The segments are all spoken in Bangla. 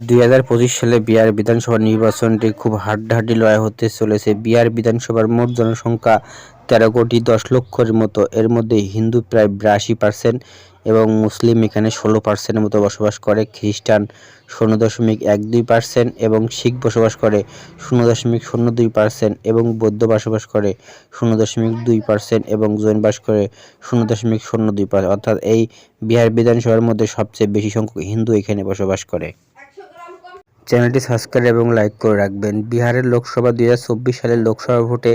দুই হাজার পঁচিশ সালে বিহার বিধানসভা নির্বাচনটি খুব হাড্ডাহাড্ডি লড়াই হতে চলেছে। বিহার বিধানসভার মোট জনসংখ্যা তেরো কোটি দশ লক্ষের মতো। এর মধ্যে হিন্দু প্রায় বিরাশি পার্সেন্ট এবং মুসলিম এখানে ষোলো পার্সেন্টের মতো বসবাস করে। খ্রিস্টান শূন্য দশমিক এক দুই পার্সেন্ট এবং শিখ বসবাস করে শূন্য দশমিক শূন্য দুই পার্সেন্ট এবং বৌদ্ধ বসবাস করে শূন্য দশমিক দুই পার্সেন্ট এবং জৈন বাস করে শূন্য দশমিক শূন্য দুই পার্সেন্ট। অর্থাৎ এই বিহার বিধানসভার মধ্যে সবচেয়ে বেশি সংখ্যক হিন্দু এখানে বসবাস করে। চ্যানেলটি সাবস্ক্রাইব এবং লাইক করে রাখবেন। বিহারের লোকসভা দুই হাজার চব্বিশ সালের লোকসভা ভোটে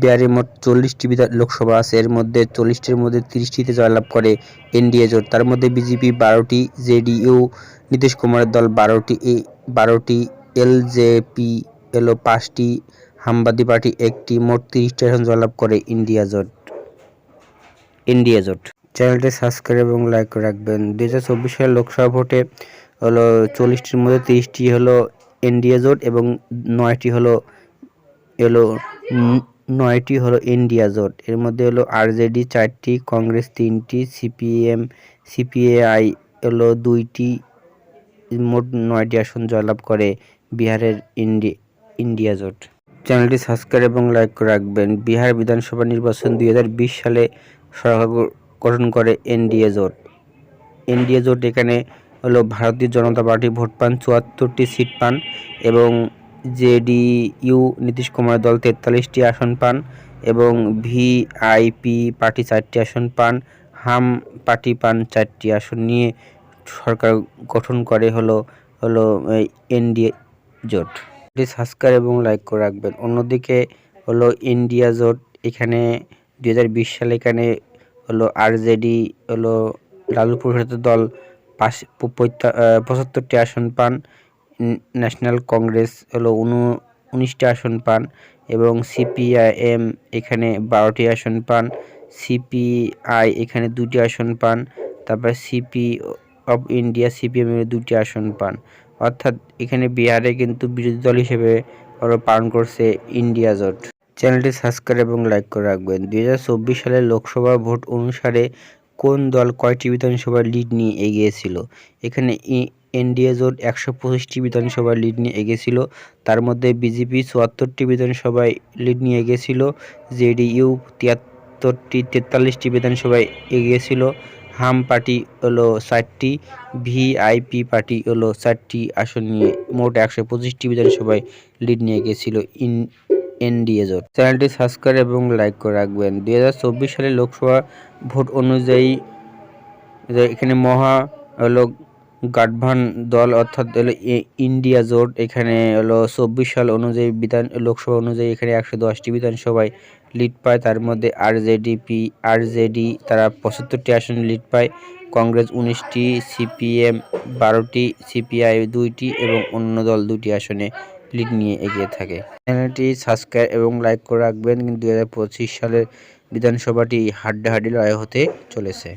বিহারে মোট চল্লিশটি লোকসভা আছে। এর মধ্যে চল্লিশটির মধ্যে তিরিশটিতে জয়লাভ করে এনডিএ জোট। তার মধ্যে বিজেপি বারোটি, জেডিইউ নীতিশ কুমারের দল বারোটি, এ বারোটি, এলজেপি এলো পাঁচটি, হামবাদী পার্টি একটি। মোট তিরিশটি আসন জয়লাভ করে ইন্ডিয়া জোট। ইন্ডিয়া জোট। চ্যানেলটি সাবস্ক্রাইব এবং লাইক রাখবেন। দুই হাজার চব্বিশ সালের লোকসভা ভোটে হলো চল্লিশটির মধ্যে তিরিশটি হলো এনডিএ জোট এবং নয়টি হলো এলো নয়টি হলো ইন্ডিয়া জোট। এর মধ্যে হলো আরজেডি চারটি, কংগ্রেস তিনটি, সিপিএম, সিপিএআই হলো দুইটি, মোট নয়টি আসন জয়লাভ করে বিহারের ইন্ডি, ইন্ডিয়া জোট। চ্যানেলটি সাবস্ক্রাইব এবং লাইক করে রাখবেন। বিহার বিধানসভা নির্বাচন দুই হাজার বিশ সালে সরকার গঠন করে এনডিএ জোট। এনডিএ জোট এখানে হলো ভারতীয় জনতা পার্টি ভোট পান, চুয়াত্তরটি সিট পান এবং জেডিইউ নীতিশ কুমার দল তেতাল্লিশটি আসন পান এবং ভিআইপি পার্টি চারটি আসন পান, হাম পার্টি পান চারটি আসন নিয়ে সরকার গঠন করে হলো হলো এনডিএ জোট। এটি সাবস্ক্রাইব এবং লাইক করে রাখবেন। অন্যদিকে হলো ইন্ডিয়া জোট এখানে দু হাজার বিশ সালে এখানে হলো আরজেডি হলো লালু প্রসাদের দল পঁচাত্তরটি আসন পান। ন্যাশনাল কংগ্রেস হলো উন, উনিশটি আসন পান এবং সিপিআইএম এখানে বারোটি আসন পান। সিপিআই এখানে দুটি আসন পান, তারপর সিপি অফ ইন্ডিয়া, সিপিএম দুটি আসন পান। অর্থাৎ এখানে বিহারে কিন্তু বিরোধী দল হিসেবে ওরা পালন করছে ইন্ডিয়া জোট। চ্যানেলটি সাবস্ক্রাইব এবং লাইক করে রাখবেন। চব্বিশ সালের লোকসভা ভোট অনুসারে কোন দল কয়টি বিধানসভার লিড নিয়ে এগিয়েছিল? এখানে এনডিএ জোট একশো পঁচিশটি বিধানসভার লিড নিয়ে এগিয়েছিল। তার মধ্যে বিজেপি চুয়াত্তরটি বিধানসভায় লিড নিয়ে এগিয়েছিল। জেডিইউ তিয়াত্তরটি, তেতাল্লিশটি বিধানসভায় এগিয়েছিল। হাম পার্টি হলো ষাটটি, ভিআইপি পার্টি হলো চারটি আসন নিয়ে মোট একশো পঁচিশটি বিধানসভায় লিড নিয়ে গিয়েছিল ইন এনডিএ জোট চ্যানেলটি সাবস্ক্রাইব এবং লাইক করে রাখবেন। দুই সালে লোকসভা ভোট অনুযায়ী এখানে মহা হলো গাঠবান দল অর্থাৎ ইন্ডিয়া জোট এখানে হলো চব্বিশ সাল অনুযায়ী বিধান, লোকসভা অনুযায়ী এখানে একশো দশটি বিধানসভায় লিড পায়। তার মধ্যে আরজেডিপি, আরজেডি তারা পঁচাত্তরটি আসন লিড পায়। কংগ্রেস উনিশটি, সিপিএম বারোটি, সিপিআই দুইটি এবং অন্য দল দুটি আসনে লিড নিয়ে এগিয়ে থাকে। চ্যানেলটি সাবস্ক্রাইব এবং লাইক করে রাখবেন। কিন্তু দুই হাজার পঁচিশ সালের বিধানসভাটি হাড্ডাহাড্ডি লড়াই হতে চলেছে।